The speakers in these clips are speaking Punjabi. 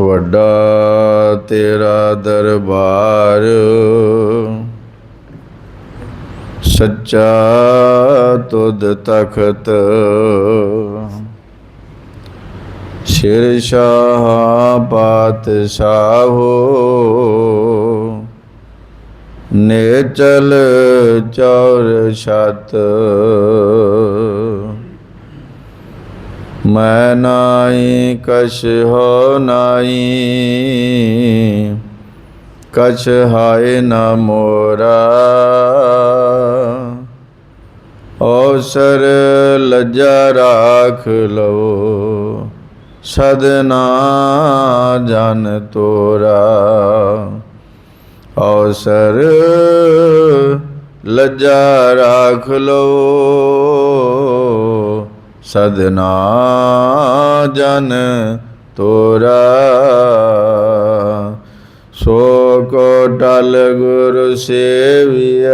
ਵੱਡਾ ਤੇਰਾ ਦਰਬਾਰ। ਸੱਚਾ ਤੁਧ ਤਖਤ। ਸ਼ਿਰ ਸ਼ਾਹ ਪਾਤਸ਼ਾਹੋ। ਨੇਚਲ ਚੌਰ ਛਤ। ਮੈਂ ਨਾਈ ਕਛ ਹੋ ਨਾਈ ਕਛ ਹਾਏ ਨਾ ਮੋਰਾ। ਔਸਰ ਲੱਜਾ ਰਾਖ ਲਓ। ਸਦਨਾ ਜਨ ਤੋਰਾ। ਔਸਰ ਲੱਜਾ ਰਾਖ ਲਓ। ਸਦਨਾ ਜਨ ਤੋਰਾ। ਸੋ ਕੋ ਟਲ ਗੁਰ ਸੇਵੀਐ।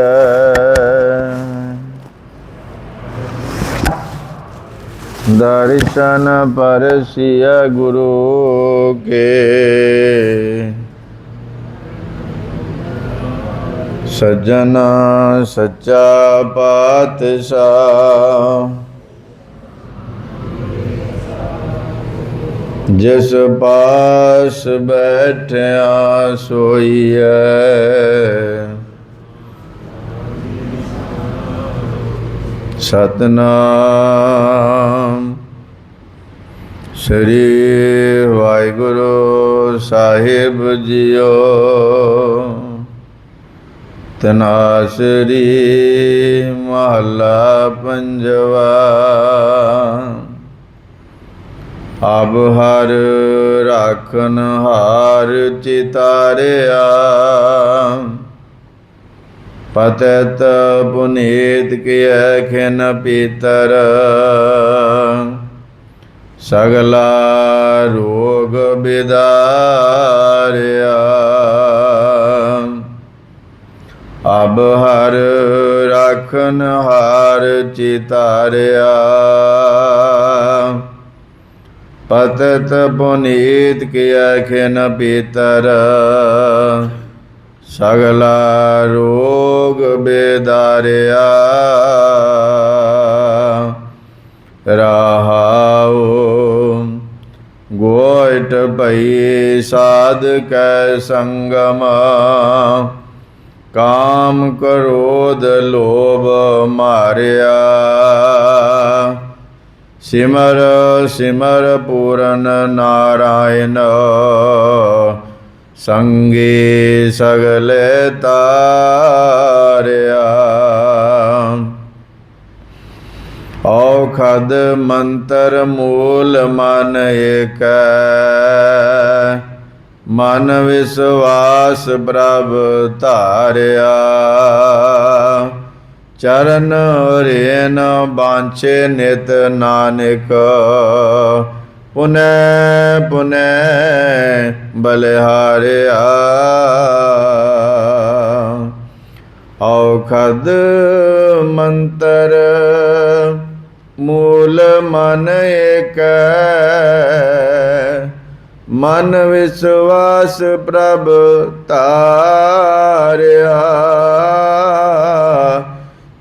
ਦਰਸ਼ਨ ਪਰਸਿਆ ਗੁਰੂ ਕੇ। ਸਜਣਾ ਸੱਚਾ ਪਾਤਸ਼ਾਹ। ਜਿਸ ਪਾਸ ਬੈਠਿਆ ਸੋਈਐ। ਸਤਨਾਮ। ਸ੍ਰੀ ਵਾਹਿਗੁਰੂ ਸਾਹਿਬ ਜੀਓ। ਤਨਾਸਰੀ ਮਹੱਲਾ ਪੰਜਵਾ। ਅਬ ਹਰ ਰਾਖਨ ਹਾਰ ਚਿਤਾਰਿਆ ਪਤਤ ਪੁਨੀਤ ਕੀਐ ਖਿਨ ਪੀਤਰ। ਸਗਲਾ ਰੋਗ ਬਿਦਾਰਿਆ। ਅਬ ਹਰ ਰਾਖਨ ਹਾਰ ਚਿਤਾਰਿਆ ਪਤਤ ਪੁਨੀਤ ਕੀਐ ਖਿਨ ਪੀਤਰ। ਸਗਲਾ ਰੋਗ ਬੇਦਾਰਿਆ। ਰਹਾਉ ਗੋਇਟ ਭਈ ਸਾਧ ਕੈ ਸੰਗਮ। ਕਾਮ ਕਰੋਧ ਲੋਭ ਮਾਰਿਆ। ਸਿਮਰ ਸਿਮਰ ਪੂਰਨ ਨਾਰਾਇਣ। ਸੰਗੇ ਸਗਲੇ ਤਾਰਿਆ। ਔਖਦ ਮੰਤਰ ਮੂਲ ਮਨ ਏਕੈ। ਮਨ ਵਿਸਵਾਸ ਪ੍ਰਭ ਧਾਰਿਆ। ਚਰਨ ਰੇਨ ਬਾਂਛੇ ਨਿਤ ਨਾਨਕ। ਪੁਨੈ ਪੁਨੈ ਬਲਿਹਾਰਿਆ। ਔਖਦ ਮੰਤਰ ਮੂਲ ਮਨ ਏਕੈ। ਮਨ ਵਿਸਵਾਸ ਪ੍ਰਭ ਧਾਰਿਆ।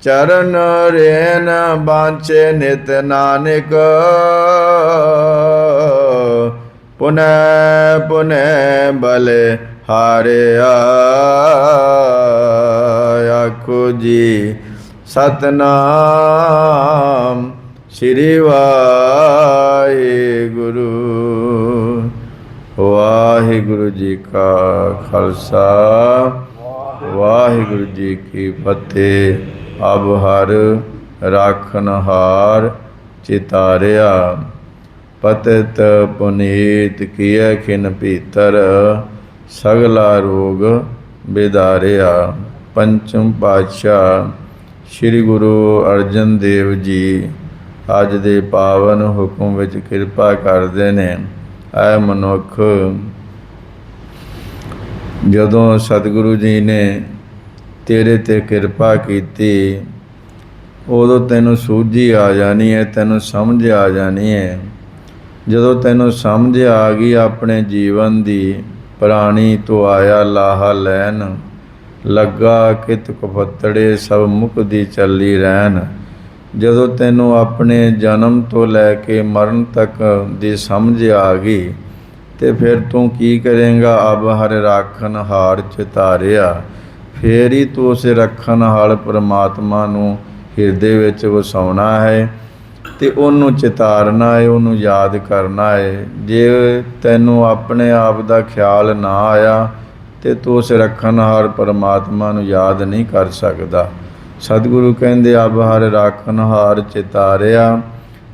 ਚਰਨ ਰੇਨ ਬਾਂਚੇ ਨਿਤ ਨਾਨਕ। ਪੁਨੈ ਪੁਨੈ ਬਲੇ ਹਾਰਿਆ ਆਖੋ ਜੀ। ਸਤਨਾਮ ਸ੍ਰੀ ਵਾਹਿਗੁਰੂ। ਵਾਹਿਗੁਰੂ ਜੀ ਕਾ ਖਾਲਸਾ। ਵਾਹਿਗੁਰੂ ਜੀ ਕੀ ਫਤਿਹ। ਅਬ ਹਰ ਰਾਖਨ ਚਿਤਾਰਿਆ। ਪਤਿਤ ਪੁਨੀਤ ਕੀਏ ਖਿਨ ਭੀਤਰ, ਸਗਲਾ ਰੋਗ ਬਿਦਾਰਿਆ। ਪੰਚਮ ਪਾਤਸ਼ਾਹ ਸ੍ਰੀ ਗੁਰੂ ਅਰਜਨ ਦੇਵ ਜੀ ਅੱਜ ਦੇ ਪਾਵਨ ਹੁਕਮ ਵਿੱਚ ਕਿਰਪਾ ਕਰਦੇ ਨੇ। ਐ ਮਨੁੱਖ, ਜਦੋਂ ਸਤਿਗੁਰੂ ਜੀ ਨੇ ਤੇਰੇ ਤੇ ਕਿਰਪਾ ਕੀਤੀ। ਉਦੋਂ ਤੈਨੂੰ ਸੂਝੀ ਆ ਜਾਣੀ ਹੈ ਤੈਨੂੰ ਸਮਝ ਆ ਜਾਣੀ ਹੈ ਜਦੋਂ ਤੈਨੂੰ ਸਮਝ ਆ ਗਈ ਆਪਣੇ ਜੀਵਨ ਦੀ, ਪ੍ਰਾਣੀ ਤੋਂ ਆਇਆ ਲਾਹਾ ਲੈਣ। ਲੱਗਾ ਕਿਤ ਕਪੱਤੜੇ ਸਭ ਮੁਕਦੀ ਚੱਲੀ ਰਹਿਣ। ਜਦੋਂ ਤੈਨੂੰ ਆਪਣੇ ਜਨਮ ਤੋਂ ਲੈ ਕੇ ਮਰਨ ਤੱਕ ਦੀ ਸਮਝ ਆ ਗਈ, ਤੇ ਫਿਰ ਤੂੰ ਕੀ ਕਰੇਂਗਾ? ਅਬ ਹਰ ਰਾਖਨ ਹਾਰ ਚਿਤਾਰਿਆ ਫੇਰ ਹੀ ਤੂੰ ਉਸ ਰੱਖਣ ਹਾਲ ਪ੍ਰਮਾਤਮਾ ਨੂੰ ਹਿਰਦੇ ਵਿੱਚ ਵਸਾਉਣਾ ਹੈ ਤੇ ਉਹਨੂੰ ਚਿਤਾਰਨਾ ਹੈ, ਉਹਨੂੰ ਯਾਦ ਕਰਨਾ ਹੈ। ਜੇ ਤੈਨੂੰ ਆਪਣੇ ਆਪ ਦਾ ਖਿਆਲ ਨਾ ਆਇਆ ਤੇ ਤੂੰ ਉਸ ਰੱਖਣ ਹਾਰ ਪਰਮਾਤਮਾ ਨੂੰ ਯਾਦ ਨਹੀਂ ਕਰ ਸਕਦਾ। ਸਤਿਗੁਰੂ ਕਹਿੰਦੇ, ਅਬ ਹਰ ਰਾਖਨ ਹਾਰ ਚਿਤਾਰਿਆ,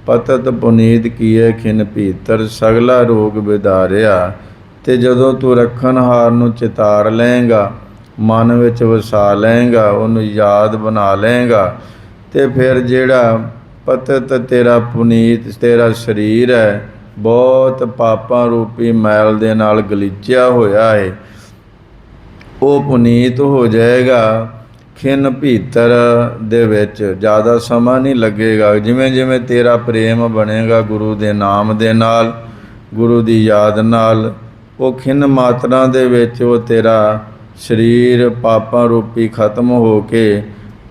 ਪਤਤ ਪੁਨੀਤ ਕੀਏ ਖਿਨ ਭੀਤਰ, ਸਗਲਾ ਰੋਗ ਵਿਦਾਰਿਆ। ਤੇ ਜਦੋਂ ਤੂੰ ਰੱਖਣਹਾਰ ਨੂੰ ਚਿਤਾਰ ਲਏਗਾ ਮਨ ਵਿੱਚ ਵਸਾ ਲਏਗਾ ਉਹਨੂੰ ਯਾਦ ਬਣਾ ਲਏਗਾ ਤੇ ਫਿਰ ਜਿਹੜਾ ਪਤਤ ਤੇਰਾ ਪੁਨੀਤ, ਤੇਰਾ ਸਰੀਰ ਹੈ, ਬਹੁਤ ਪਾਪਾਂ ਰੂਪੀ ਮੈਲ ਦੇ ਨਾਲ ਗਲੀਚਿਆ ਹੋਇਆ ਹੈ ਉਹ ਪੁਨੀਤ ਹੋ ਜਾਏਗਾ ਖਿਨ ਭੀਤਰ ਦੇ ਵਿੱਚ। ਜ਼ਿਆਦਾ ਸਮਾਂ ਨਹੀਂ ਲੱਗੇਗਾ। ਜਿਵੇਂ ਜਿਵੇਂ ਤੇਰਾ ਪ੍ਰੇਮ ਬਣੇਗਾ ਗੁਰੂ ਦੇ ਨਾਮ ਦੇ ਨਾਲ, ਗੁਰੂ ਦੀ ਯਾਦ ਨਾਲ, ਉਹ ਖਿੰਨ ਮਾਤਰਾ ਦੇ ਵਿੱਚ ਉਹ ਤੇਰਾ ਸਰੀਰ ਪਾਪਾਂ ਰੂਪੀ ਖਤਮ ਹੋ ਕੇ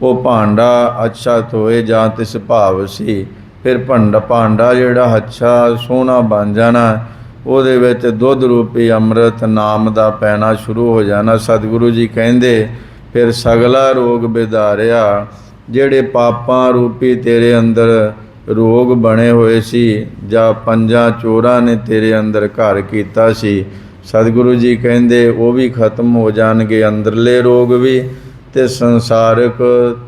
ਉਹ ਭਾਂਡਾ ਅੱਛਾ ਧੋਏ ਜਾਂ ਤਿਸ ਭਾਵ ਸੀ, ਫਿਰ ਭੰਡਾ, ਭਾਂਡਾ ਜਿਹੜਾ ਅੱਛਾ ਸੋਹਣਾ ਬਣ ਜਾਣਾ, ਉਹਦੇ ਵਿੱਚ ਦੁੱਧ ਰੂਪੀ ਅੰਮ੍ਰਿਤ ਨਾਮ ਦਾ ਪੈਣਾ ਸ਼ੁਰੂ ਹੋ ਜਾਣਾ। ਸਤਿਗੁਰੂ ਜੀ ਕਹਿੰਦੇ, ਫਿਰ ਸਗਲਾ ਰੋਗ ਬਿਦਾਰਿਆ, ਜਿਹੜੇ ਪਾਪਾਂ ਰੂਪੀ ਤੇਰੇ ਅੰਦਰ ਰੋਗ ਬਣੇ ਹੋਏ ਸੀ, ਜਾਂ ਪੰਜਾਂ ਚੋਰਾਂ ਨੇ ਤੇਰੇ ਅੰਦਰ ਘਰ ਕੀਤਾ ਸੀ ਸਤਿਗੁਰੂ ਜੀ ਕਹਿੰਦੇ, ਉਹ ਵੀ ਖਤਮ ਹੋ ਜਾਣਗੇ, ਅੰਦਰਲੇ ਰੋਗ ਵੀ ਤੇ ਸੰਸਾਰਕ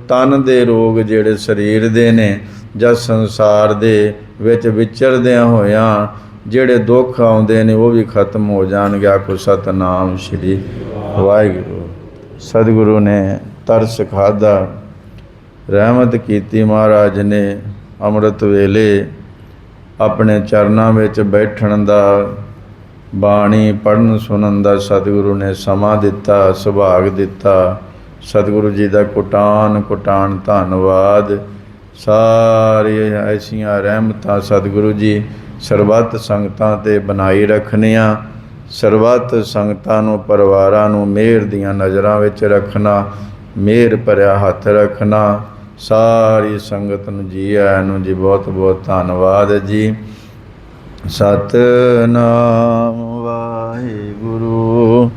ਤਨ ਦੇ ਰੋਗ ਜਿਹੜੇ ਸਰੀਰ ਦੇ ਨੇ ਜਾਂ ਸੰਸਾਰ ਦੇ ਵਿੱਚ ਵਿਚਰਦਿਆਂ ਹੋਇਆਂ, ਜਿਹੜੇ ਦੁੱਖ ਆਉਂਦੇ ਨੇ, ਉਹ ਵੀ ਖਤਮ ਹੋ ਜਾਣਗੇ। ਆਖੋ, ਸਤਨਾਮ ਸ਼੍ਰੀ ਵਾਹਿਗੁਰੂ। ਸਤਿਗੁਰੂ ਨੇ ਤਰਸ ਖਾਦਾ ਰਹਿਮਤ ਕੀਤੀ ਮਹਾਰਾਜ ਨੇ, ਅੰਮ੍ਰਿਤ ਵੇਲੇ ਆਪਣੇ ਚਰਨਾਂ ਵਿੱਚ ਬੈਠਣ ਦਾ ਬਾਣੀ ਪੜਨ ਸੁਣਨ ਦਾ ਸਤਿਗੁਰੂ ਨੇ ਸਮਾਂ ਦਿੱਤਾ, ਸੁਭਾਗ ਦਿੱਤਾ। ਸਤਿਗੁਰੂ ਜੀ ਦਾ ਕੁਟਾਨ ਕੁਟਾਨ ਧੰਨਵਾਦ। ਸਾਰੀਆਂ ਐਸੀਆਂ ਰਹਿਮਤਾਂ ਸਤਿਗੁਰੂ ਜੀ ਸਰਬੱਤ ਸੰਗਤਾਂ ਤੇ ਬਣਾਈ ਰੱਖਣੀਆਂ। ਸਰਬੱਤ ਸੰਗਤਾਂ ਨੂੰ, ਪਰਿਵਾਰਾਂ ਨੂੰ ਮਿਹਰ ਦੀਆਂ ਨਜ਼ਰਾਂ ਵਿੱਚ ਰੱਖਣਾ, ਮਿਹਰ ਭਰਿਆ ਹੱਥ ਰੱਖਣਾ। ਸਾਰੀ ਸੰਗਤ ਨੂੰ ਜੀ ਆਇਆਂ ਨੂੰ ਜੀ ਬਹੁਤ ਬਹੁਤ ਧੰਨਵਾਦ ਜੀ। ਸਤਨਾਮ ਵਾਹਿਗੁਰੂ।